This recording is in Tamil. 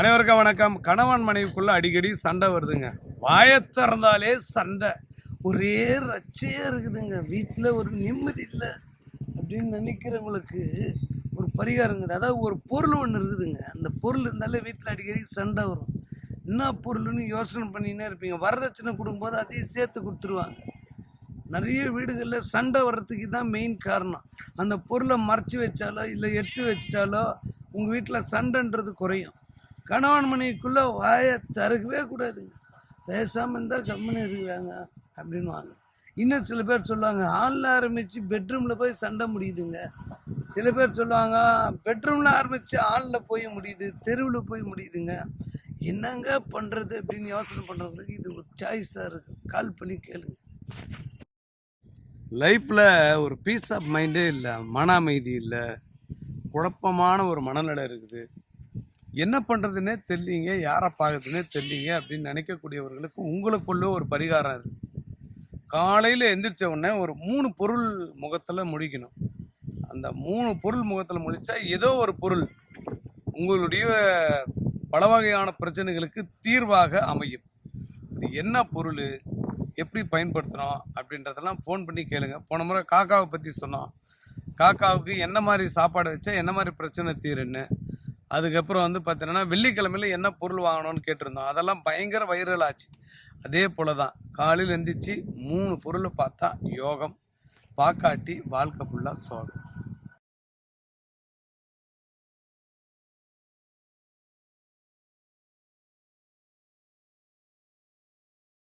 அனைவருக்கும் வணக்கம். கணவன் மனைவிக்குள்ள அடிக்கடி சண்டை வருதுங்க. வாயை திறந்தாலே சண்டை. ஒரே ரச்சையாக இருக்குதுங்க. வீட்டில் ஒரு நிம்மதி இல்லை அப்படின்னு நினைக்கிறவங்களுக்கு ஒரு பரிகாரங்க அதாவது ஒரு பொருள் ஒன்று இருக்குதுங்க. அந்த பொருள் இருந்தாலே வீட்டில் அடிக்கடி சண்டை வரும். என்ன பொருள்னு யோசனை பண்ணினே இருப்பீங்க. வரதட்சணை கொடுக்கும்போது அதையும் சேர்த்து கொடுத்துருவாங்க. நிறைய வீடுகளில் சண்டை வர்றதுக்கு தான் மெயின் காரணம். அந்த பொருளை மறைச்சி வச்சாலோ இல்லை எடுத்து வச்சிட்டாலோ உங்கள் வீட்டில் சண்டைன்றது குறையும். கணவன் மனைவிக்குள்ளே வாயை திறக்கவே கூடாதுங்க. பேசாமல் இருந்தால் கம்முன்னு இருக்கிறாங்க அப்படின்வாங்க இன்னும் சில பேர் சொல்லுவாங்க ஹாலில் ஆரம்பித்து பெட்ரூமில் போய் சண்டை முடியுதுங்க. சில பேர் சொல்லுவாங்க பெட்ரூமில் ஆரம்பித்து ஹாலில் போய் முடியுது தெருவில் போய் முடியுதுங்க. என்னங்க பண்ணுறது அப்படின்னு யோசனை பண்ணுறதுக்கு இது ஒரு சாய்ஸாக இருக்குது கால் பண்ணி கேளுங்க. லைஃப்பில் ஒரு பீஸ் ஆஃப் மைண்டே இல்லை மன அமைதி இல்லை குழப்பமான ஒரு மனநிலை இருக்குது. என்ன பண்ணுறதுன்னே தெரியலீங்க யாரை பார்க்குறதுனே தெரியலீங்க அப்படின்னு நினைக்கக்கூடியவர்களுக்கு உங்களுக்குள்ளே ஒரு பரிகாரம் இருக்குது காலையில் எந்திரிச்ச உடனே ஒரு மூணு பொருள் முகத்தில் முடிக்கணும். அந்த மூணு பொருள் முகத்தில் முடித்தா ஏதோ ஒரு பொருள் உங்களுடைய பல வகையான பிரச்சனைகளுக்கு தீர்வாக அமையும். இது என்ன பொருள் எப்படி பயன்படுத்தணும் அப்படின்றதெல்லாம் ஃபோன் பண்ணி கேளுங்க. போன முறை காக்காவை பற்றி சொன்னோம். காக்காவுக்கு என்ன மாதிரி சாப்பாடு வச்சா என்ன மாதிரி பிரச்சனை தீருன்னு. அதுக்கப்புறம் வந்து பார்த்தீங்கன்னா வெள்ளிக்கிழமையில என்ன பொருள் வாங்கணும்னு கேட்டிருந்தோம். அதெல்லாம் பயங்கர வைரல் ஆச்சு. அதே போல தான் காலையில் எந்திரிச்சு மூணு பொருளை பார்த்தா யோகம் பாக்காட்டி வாழ்க்கை ஃபுல்லாக சோகம்.